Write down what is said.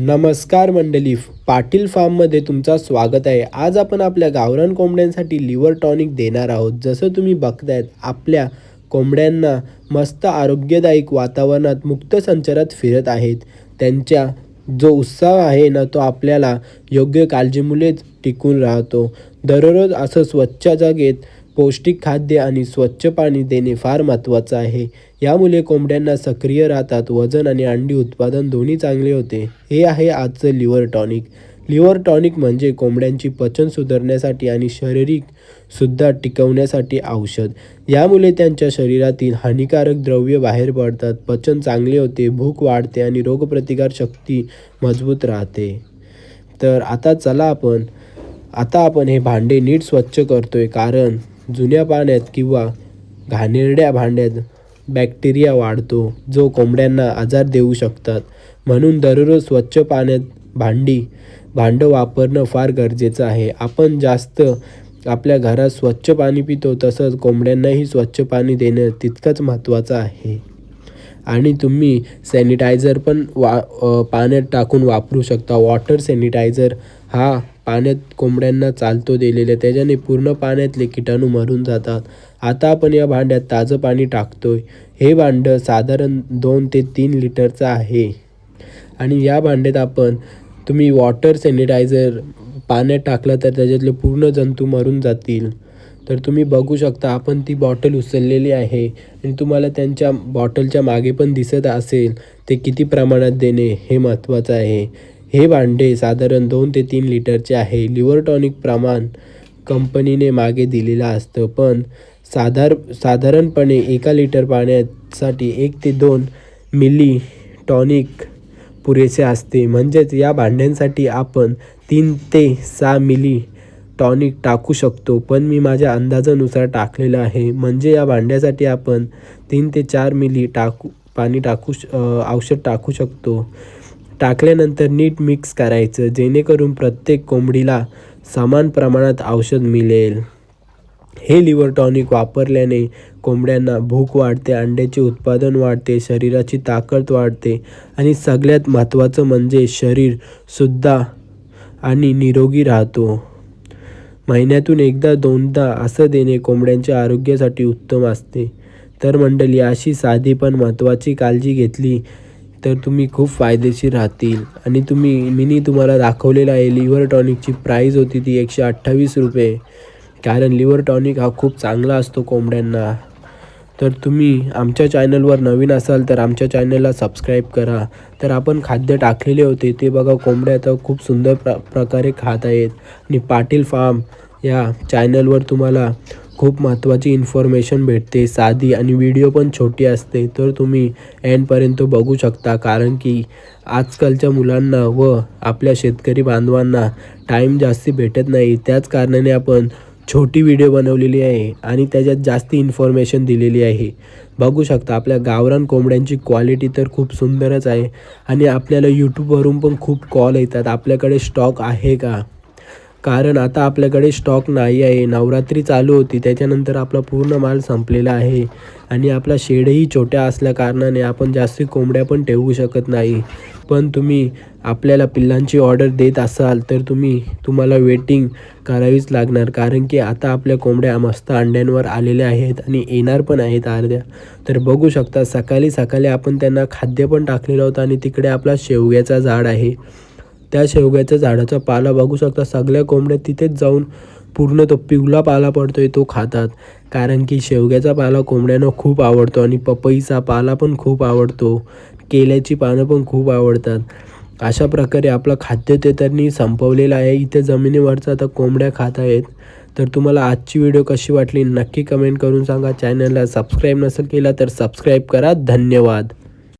नमस्कार मंडळी पाटील फार्ममध्ये तुमचा स्वागत आहे. आज आपण आपल्या गावरान कोंबड्यांसाठी लिव्हर टॉनिक देणार आहोत. जसं तुम्ही बघतायत आपल्या कोंबड्यांना मस्त आरोग्यदायक वातावरणात मुक्त संचारात फिरत आहेत. त्यांच्या जो उत्साह आहे ना तो आपल्याला योग्य काळजीमुळेच टिकून राहतो. दररोज असं स्वच्छ जागेत पौष्टिक खाद्य आणि स्वच्छ पाणी देणे फार महत्त्वाचं आहे. यामुळे कोंबड्यांना सक्रिय राहतात वजन आणि अंडी उत्पादन दोन्ही चांगले होते. हे आहे आजचं लिव्हर टॉनिक. लिव्हर टॉनिक म्हणजे कोंबड्यांची पचन सुधारण्यासाठी आणि शारीरिक सुद्धा टिकवण्यासाठी औषध. यामुळे त्यांच्या शरीरातील हानिकारक द्रव्य बाहेर पडतात पचन चांगले होते भूक वाढते आणि रोगप्रतिकार शक्ती मजबूत राहते. तर आता चला आपण आता आपण हे भांडे नीट स्वच्छ करतोय कारण जुन्या पाण्यात किंवा घाणेरड्या भांड्यात बॅक्टेरिया वाढतो जो कोंबड्यांना आजार देऊ शकतात. म्हणून दररोज स्वच्छ पाण्यात भांडी भांडं वापरणं फार गरजेचं आहे. आपण जास्त आपल्या घरात स्वच्छ पाणी पितो तसंच कोंबड्यांनाही स्वच्छ पाणी देणं तितकंच महत्त्वाचं आहे. आणि तुम्ही सॅनिटायझर पण वा पाण्यात टाकून वापरू शकता. वॉटर सॅनिटायझर हा पाण्यात कोंबड्यांना चालतो दिलेले आहे त्याच्याने पूर्ण पाण्यातले किटाणू मरून जातात. आता आपण या भांड्यात ताजं पाणी टाकतोय. हे भांडं साधारण दोन ते तीन लिटरचं आहे. आणि या भांड्यात आपण तुम्ही वॉटर सॅनिटायझर पाण्यात टाकलं तर त्याच्यातले पूर्ण जंतू मरून जातील. तर तुम्ही बघू शकता आपण ती बॉटल उचललेली आहे आणि तुम्हाला त्यांच्या बॉटलच्या मागे पण दिसत असेल ते किती प्रमाणात देणे हे महत्त्वाचं आहे. हे भांडे साधारण दोन ते तीन लिटरचे आहे. लिव्हर टॉनिक प्रमाण कंपनीने मागे दिलेलं असतं पण साधार साधारणपणे एका लिटर पाण्यासाठी एक ते दोन मिली टॉनिक पुरेसे असते. म्हणजेच या भांड्यांसाठी आपण तीन ते सहा मिली टॉनिक टाकू शकतो पण मी माझ्या अंदाजानुसार टाकलेलं आहे. म्हणजे या भांड्यासाठी आपण तीन ते चार मिली टाकू पाणी टाकू श औषध टाकू शकतो. टाकल्यानंतर नीट मिक्स करायचं जेणेकरून प्रत्येक कोंबडीला समान प्रमाणात औषध मिळेल. हे लिव्हर टॉनिक वापरल्याने कोंबड्यांना भूक वाढते अंड्याचे उत्पादन वाढते शरीराची ताकद वाढते आणि सगळ्यात महत्त्वाचं म्हणजे शरीरसुद्धा आणि निरोगी राहतो. महिन्यातून एकदा दोनदा असं देणे कोंबड्यांच्या आरोग्यासाठी उत्तम असते. तर मंडळी अशी साधी पण महत्त्वाची काळजी घेतली तर तुम्ही खूप फायदेशीर राहतील. आणि तुम्ही मिनी तुम्हाला दाखवलेलं आहे लिव्हर टॉनिकची प्राईज होती ती एकशे अठ्ठावीस रुपये. कारण लिव्हर टॉनिक हा खूप चांगला असतो कोंबड्यांना. तर तुम्ही आमच्या चॅनलवर नवीन असाल तर आमच्या चॅनलला सबस्क्राईब करा. तर आपण खाद्य टाकलेले होते ते बघा कोंबड्या तर खूप सुंदर प्र प्रकारे खात आहेत. आणि पाटील फार्म या चॅनलवर तुम्हाला खूप महत्त्वाची इन्फॉर्मेशन भेटते साधी आणि व्हिडिओ पण छोटी असते. तर तुम्ही एंडपर्यंत बघू शकता. कारण की आजकालच्या मुलांना व आपल्या शेतकरी बांधवांना टाईम जास्ती भेटत नाही. त्याच कारणाने आपण छोटी व्हिडिओ बनवलेली आहे आणि त्याच्यात जास्त इन्फॉर्मेशन दिलेली आहे. बघू शकता आपल्या गावरान कोंबड्यांची क्वालिटी तर खूप सुंदरच आहे. आणि आपल्याला यूट्यूबवरून पण खूप कॉल येतात. आपल्याकडे स्टॉक आहे का? कारण आता आपल्याकडे स्टॉक नाही आहे. नवरात्री चालू होती. त्याच्यानंतर आपला पूर्ण माल संपलेला आहे. आणि आपला शेडही छोट्या असल्याकारणाने आपण जास्ती कोंबड्या पण ठेवू शकत नाही. पण तुम्ही आपल्याला पिल्लांची ऑर्डर देत असाल तर तुम्ही तुम्हाला वेटिंग करावीच लागणार. कारण की आता आपल्या कोंबड्या मस्त अंड्यांवर आलेल्या आहेत आणि येणार पण आहेत अर्ध्या. तर बघू शकता सकाळी सकाळी आपण त्यांना खाद्य पण टाकलेलं होतं आणि तिकडे आपला शेवग्याचा झाड आहे. त्या शेवग्याच्या झाडाचा पाला बघू शकता. सगळ्या कोंबड्या तिथेच जाऊन पूर्ण तो पिवळा पाला पडतोय तो खातात. कारण की शेवग्याचा पाला कोंबड्यांना खूप आवडतो आणि पपईचा पाला पण खूप आवडतो. केल्याची पानं पण खूप आवडतात. अशा प्रकारे आपलं खाद्य ते त्यांनी संपवलेलं आहे. इथे जमिनीवरचं आता कोंबड्या खात आहेत. तर तुम्हाला आजची व्हिडिओ कशी वाटली नक्की कमेंट करून सांगा. चॅनलला सबस्क्राईब नसेल केला तर सबस्क्राईब करा. धन्यवाद.